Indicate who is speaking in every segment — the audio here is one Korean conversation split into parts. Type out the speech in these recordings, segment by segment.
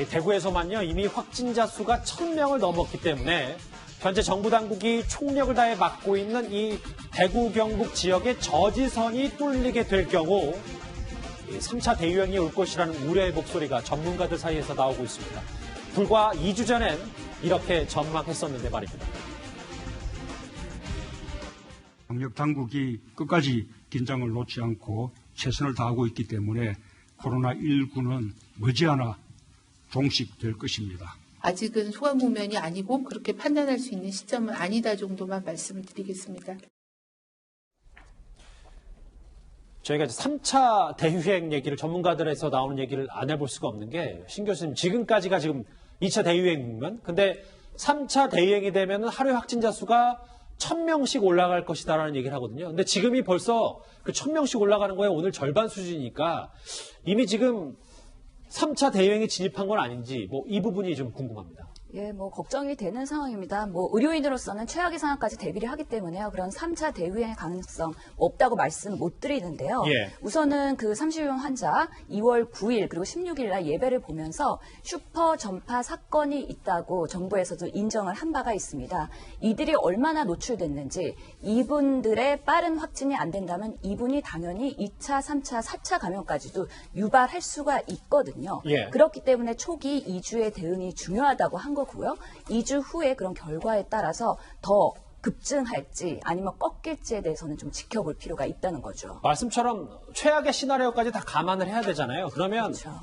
Speaker 1: 이 대구에서만요 이미 확진자 수가 1000명을 넘었기 때문에 현재 정부 당국이 총력을 다해 막고 있는 이 대구 경북 지역의 저지선이 뚫리게 될 경우 3차 대유행이 올 것이라는 우려의 목소리가 전문가들 사이에서 나오고 있습니다. 불과 2주 전엔 이렇게 전망했었는데 말입니다.
Speaker 2: 방역 당국이 끝까지 긴장을 놓지 않고 최선을 다하고 있기 때문에 코로나19는 머지않아 종식될 것입니다.
Speaker 3: 아직은 소강 국면이 아니고 그렇게 판단할 수 있는 시점은 아니다 정도만 말씀을 드리겠습니다.
Speaker 1: 저희가 이제 3차 대유행 얘기를 전문가들에서 나오는 얘기를 안 해볼 수가 없는 게 신 교수님 지금까지가 지금 2차 대유행 국면 근데 3차 대유행이 되면 하루에 확진자 수가 1000명씩 올라갈 것이다라는 얘기를 하거든요. 근데 지금이 벌써 그 1000명씩 올라가는 거에 오늘 절반 수준이니까 이미 지금 3차 대유행에 진입한 건 아닌지 뭐 이 부분이 좀 궁금합니다.
Speaker 4: 예, 뭐 걱정이 되는 상황입니다. 뭐 의료인으로서는 최악의 상황까지 대비를 하기 때문에요. 그런 3차 대유행의 가능성 없다고 말씀 못 드리는데요.
Speaker 1: 예.
Speaker 4: 우선은 그 30명 환자 2월 9일 그리고 16일 날 예배를 보면서 슈퍼 전파 사건이 있다고 정부에서도 인정을 한 바가 있습니다. 이들이 얼마나 노출됐는지 이분들의 빠른 확진이 안 된다면 이분이 당연히 2차, 3차, 4차 감염까지도 유발할 수가 있거든요.
Speaker 1: 예.
Speaker 4: 그렇기 때문에 초기 2주의 대응이 중요하다고 한 거고요. 2주 후에 그런 결과에 따라서 더 급증할지 아니면 꺾일지에 대해서는 좀 지켜볼 필요가 있다는 거죠.
Speaker 1: 말씀처럼 최악의 시나리오까지 다 감안을 해야 되잖아요. 그러면
Speaker 4: 그렇죠.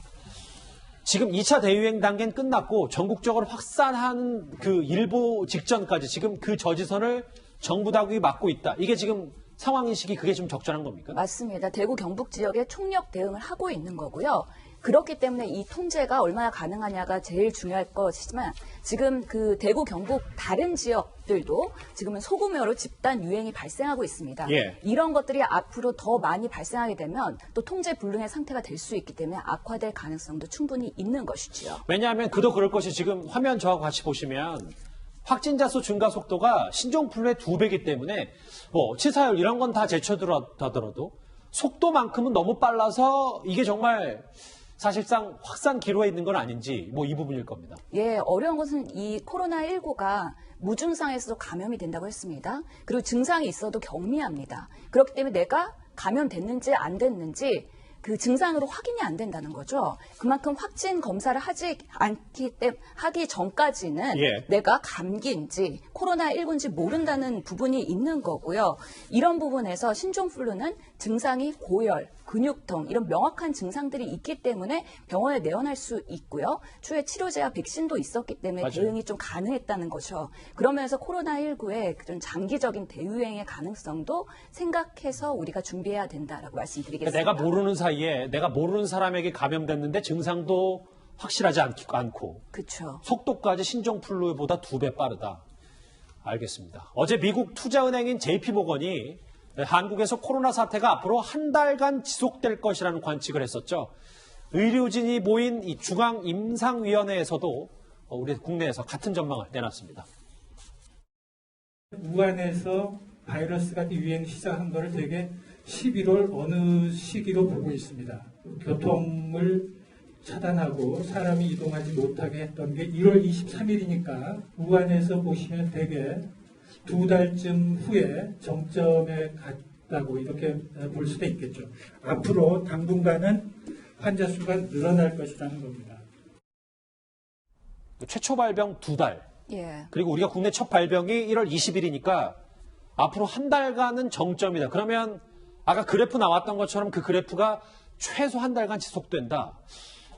Speaker 1: 지금 2차 대유행 단계는 끝났고 전국적으로 확산한 그 일보 직전까지 지금 그 저지선을 정부 당국이 막고 있다. 이게 지금 상황 인식이 그게 좀 적절한 겁니까?
Speaker 4: 맞습니다. 대구 경북 지역에 총력 대응을 하고 있는 거고요. 그렇기 때문에 이 통제가 얼마나 가능하냐가 제일 중요할 것이지만 지금 그 대구 경북 다른 지역들도 지금은 소규모로 집단 유행이 발생하고 있습니다.
Speaker 1: 예.
Speaker 4: 이런 것들이 앞으로 더 많이 발생하게 되면 또 통제 불능의 상태가 될 수 있기 때문에 악화될 가능성도 충분히 있는 것이지요.
Speaker 1: 왜냐하면 그도 그럴 것이 지금 화면 저하고 같이 보시면 확진자 수 증가 속도가 신종플루의 두 배이기 때문에 뭐 치사율 이런 건 다 제쳐두더라도 속도만큼은 너무 빨라서 이게 정말 사실상 확산 기로에 있는 건 아닌지 뭐 이 부분일 겁니다.
Speaker 4: 예, 어려운 것은 이 코로나19가 무증상에서도 감염이 된다고 했습니다. 그리고 증상이 있어도 경미합니다. 그렇기 때문에 내가 감염됐는지 안 됐는지 그 증상으로 확인이 안 된다는 거죠. 그만큼 확진 검사를 하지 않기 때문에 하기 전까지는
Speaker 1: 예.
Speaker 4: 내가 감기인지 코로나 19인지 모른다는 부분이 있는 거고요. 이런 부분에서 신종플루는 증상이 고열, 근육통 이런 명확한 증상들이 있기 때문에 병원에 내원할 수 있고요. 추후에 치료제와 백신도 있었기 때문에
Speaker 1: 맞아요.
Speaker 4: 대응이 좀 가능했다는 거죠. 그러면서 코로나19의 그런 장기적인 대유행의 가능성도 생각해서 우리가 준비해야 된다라고 말씀드리겠습니다.
Speaker 1: 그러니까 내가 모르는 사이에 내가 모르는 사람에게 감염됐는데 증상도 확실하지 않, 않고
Speaker 4: 그렇죠.
Speaker 1: 속도까지 신종플루보다 두 배 빠르다. 알겠습니다. 어제 미국 투자은행인 JP모건이 한국에서 코로나 사태가 앞으로 한 달간 지속될 것이라는 관측을 했었죠. 의료진이 모인 이 중앙임상위원회에서도 어, 우리 국내에서 같은 전망을 내놨습니다.
Speaker 5: 우한에서 바이러스가 유행 시작한 거를 되게 11월 어느 시기로 보고 있습니다. 교통을 차단하고 사람이 이동하지 못하게 했던 게 1월 23일이니까 우한에서 보시면 되게 두 달쯤 후에 정점에 갔다고 이렇게 볼 수도 있겠죠. 앞으로 당분간은 환자 수가 늘어날 것이라는 겁니다.
Speaker 1: 최초 발병 두 달,
Speaker 4: 예.
Speaker 1: 그리고 우리가 국내 첫 발병이 1월 20일이니까 앞으로 한 달간은 정점이다. 그러면 아까 그래프 나왔던 것처럼 그 그래프가 최소 한 달간 지속된다.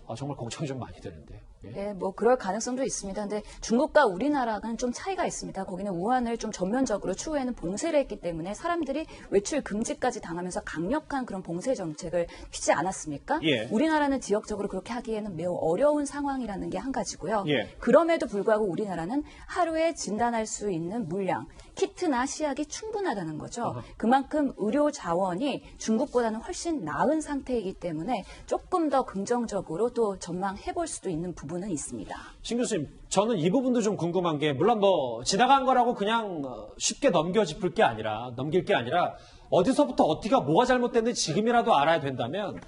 Speaker 1: 아, 정말 걱정이 좀 많이 되는데. 예.
Speaker 4: 예, 뭐 그럴 가능성도 있습니다. 근데 중국과 우리나라는 좀 차이가 있습니다. 거기는 우한을 좀 전면적으로 추후에는 봉쇄를 했기 때문에 사람들이 외출 금지까지 당하면서 강력한 그런 봉쇄 정책을 피지 않았습니까?
Speaker 1: 예.
Speaker 4: 우리나라는 지역적으로 그렇게 하기에는 매우 어려운 상황이라는 게 한 가지고요.
Speaker 1: 예.
Speaker 4: 그럼에도 불구하고 우리나라는 하루에 진단할 수 있는 물량, 키트나 시약이 충분하다는 거죠. 그만큼 의료 자원이 중국보다는 훨씬 나은 상태이기 때문에 조금 더 긍정적으로 또 전망해 볼 수도 있는 부분 은 있습니다.
Speaker 1: 신 교수님, 저는 이 부분도 좀 궁금한 게, 물론 뭐, 지나간 거라고 그냥 어, 쉽게 넘겨 짚을 게 아니라, 넘길 게 아니라, 어디서부터 어디가 뭐가 잘못됐는지 지금이라도 알아야 된다면,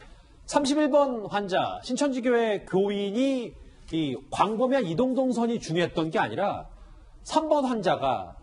Speaker 1: 31번 환자, 신천지교회 교인이 이 광범위한 이동 동선이 중요했던 게 아니라 3번 환자가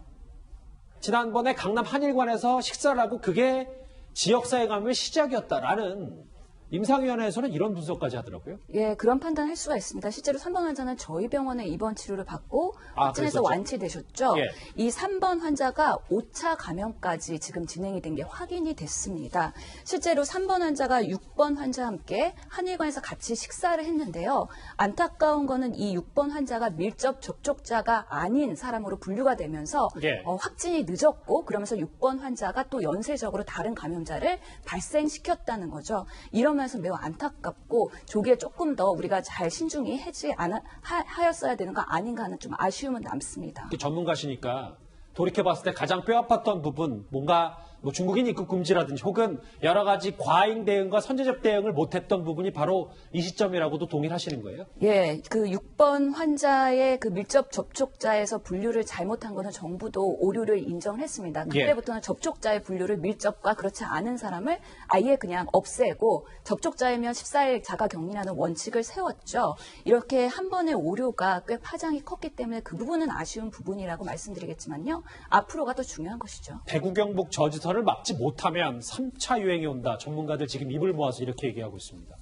Speaker 1: 지난번에 강남 한일관에서 식사를 하고 그게 지역사회 감염의 시작이었다라는 임상위원회에서는 이런 분석까지 하더라고요.
Speaker 4: 예, 그런 판단할 수가 있습니다. 실제로 3번 환자는 저희 병원에 입원 치료를 받고
Speaker 1: 아,
Speaker 4: 확진해서
Speaker 1: 그랬었죠.
Speaker 4: 완치되셨죠.
Speaker 1: 예.
Speaker 4: 이 3번 환자가 5차 감염까지 지금 진행이 된 게 확인이 됐습니다. 실제로 3번 환자가 6번 환자와 함께 한일관에서 같이 식사를 했는데요. 안타까운 거는 이 6번 환자가 밀접 접촉자가 아닌 사람으로 분류가 되면서
Speaker 1: 예.
Speaker 4: 어, 확진이 늦었고 그러면서 6번 환자가 또 연쇄적으로 다른 감염자를 발생시켰다는 거죠. 이 러면서 매우 안타깝고 조기에 조금 더 우리가 잘 신중히 해지 하였어야 되는 거 아닌가 하는 좀 아쉬움은 남습니다.
Speaker 1: 전문가시니까 돌이켜봤을 때 가장 뼈아팠던 부분, 뭔가 뭐 중국인 입국 금지라든지 혹은 여러 가지 과잉 대응과 선제적 대응을 못했던 부분이 바로 이 시점이라고도 동일하시는 거예요?
Speaker 4: 예, 그 6번 환자의 그 밀접 접촉자에서 분류를 잘못한 거는 정부도 오류를 인정을 했습니다.
Speaker 1: 예.
Speaker 4: 그때부터는 접촉자의 분류를 밀접과 그렇지 않은 사람을 아예 그냥 없애고 접촉자이면 14일 자가 격리라는 원칙을 세웠죠. 이렇게 한 번의 오류가 꽤 파장이 컸기 때문에 그 부분은 아쉬운 부분이라고 말씀드리겠지만요. 앞으로가 더 중요한 것이죠.
Speaker 1: 대구 경북 저지선 을 막지 못하면 3차 유행이 온다. 전문가들 지금 입을 모아서 이렇게 얘기하고 있습니다.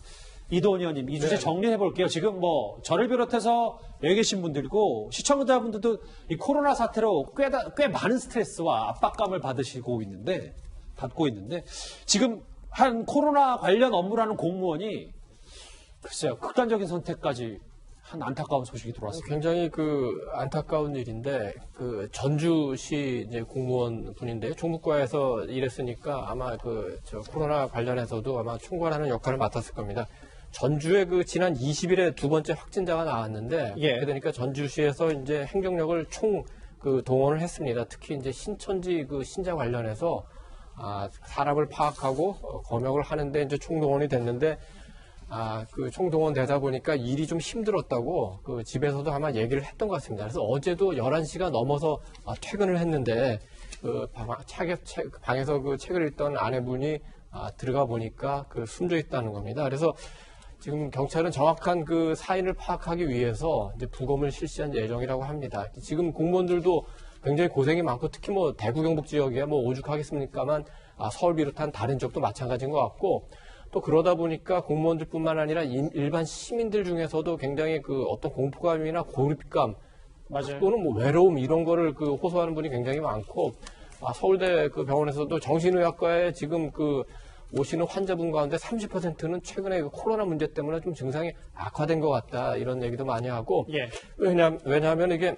Speaker 1: 이도원 의원님, 이 주제 정리해 볼게요. 지금 뭐 저를 비롯해서 여기 계신 분들이고 시청자분들도 이 코로나 사태로 꽤, 다- 꽤 많은 스트레스와 압박감을 받으시고 있는데 받고 있는데 지금 한 코로나 관련 업무라는 공무원이 글쎄요 극단적인 선택까지 한 안타까운 소식이 들어왔습니다.
Speaker 6: 굉장히 그 안타까운 일인데 그 전주시 이제 공무원 분인데 총무과에서 일했으니까 아마 그 저 코로나 관련해서도 아마 총괄하는 역할을 맡았을 겁니다. 전주에 그 지난 20일에 두 번째 확진자가 나왔는데
Speaker 1: 예.
Speaker 6: 그러니까 전주시에서 이제 행정력을 총 그 동원을 했습니다. 특히 이제 신천지 그 신자 관련해서 아, 사람을 파악하고 어, 검역을 하는데 이제 총동원이 됐는데 아, 그 총동원 되다 보니까 일이 좀 힘들었다고 그 집에서도 아마 얘기를 했던 것 같습니다. 그래서 어제도 11시가 넘어서 아, 퇴근을 했는데 그 방, 차게, 책- 방에서 그 책을 읽던 아내분이 아, 들어가 보니까 그 숨져 있다는 겁니다. 그래서 지금 경찰은 정확한 그 사인을 파악하기 위해서 이제 부검을 실시한 예정이라고 합니다. 지금 공무원들도 굉장히 고생이 많고 특히 뭐 대구 경북 지역에 뭐 오죽하겠습니까만 아, 서울 비롯한 다른 지역도 마찬가지인 것 같고 또 그러다 보니까 공무원들뿐만 아니라 인- 일반 시민들 중에서도 굉장히 그 어떤 공포감이나 고립감
Speaker 1: 맞아요.
Speaker 6: 또는 뭐 외로움 이런 거를 그 호소하는 분이 굉장히 많고 아, 서울대 그 병원에서도 정신의학과에 지금 그 오시는 환자분 가운데 30%는 최근에 그 코로나 문제 때문에 좀 증상이 악화된 것 같다 이런 얘기도 많이 하고
Speaker 1: 예.
Speaker 6: 왜냐 왜냐하면 이게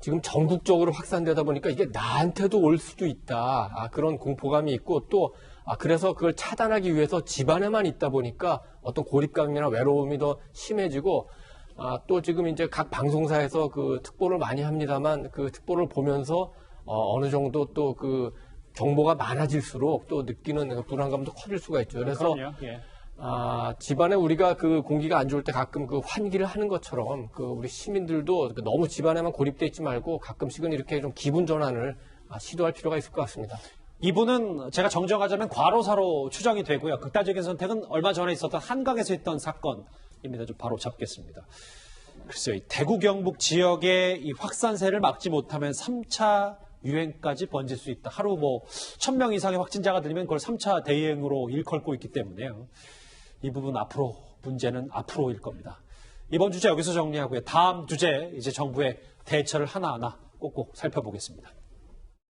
Speaker 6: 지금 전국적으로 확산되다 보니까 이게 나한테도 올 수도 있다 아, 그런 공포감이 있고 또 아, 그래서 그걸 차단하기 위해서 집안에만 있다 보니까 어떤 고립감이나 외로움이 더 심해지고 아, 또 지금 이제 각 방송사에서 그 특보를 많이 합니다만 그 특보를 보면서 어, 어느 정도 또 그 정보가 많아질수록 또 느끼는 그 불안감도 커질 수가 있죠. 그래서
Speaker 1: 그럼요. 예.
Speaker 6: 아, 집안에 우리가 그 공기가 안 좋을 때 가끔 그 환기를 하는 것처럼 그 우리 시민들도 그 너무 집안에만 고립돼 있지 말고 가끔씩은 이렇게 좀 기분 전환을 아, 시도할 필요가 있을 것 같습니다.
Speaker 1: 이분은 제가 정정하자면 과로사로 추정이 되고요. 극단적인 선택은 얼마 전에 있었던 한강에서 했던 사건입니다. 좀 바로 잡겠습니다. 글쎄요, 이 대구 경북 지역의 이 확산세를 막지 못하면 3차 유행까지 번질 수 있다. 하루 뭐 1000명 이상의 확진자가 들면 그걸 3차 대유행으로 일컬고 있기 때문에요. 이 부분 앞으로 문제는 앞으로일 겁니다. 이번 주제 여기서 정리하고요. 다음 주제 이제 정부의 대처를 하나하나 꼭꼭 살펴보겠습니다.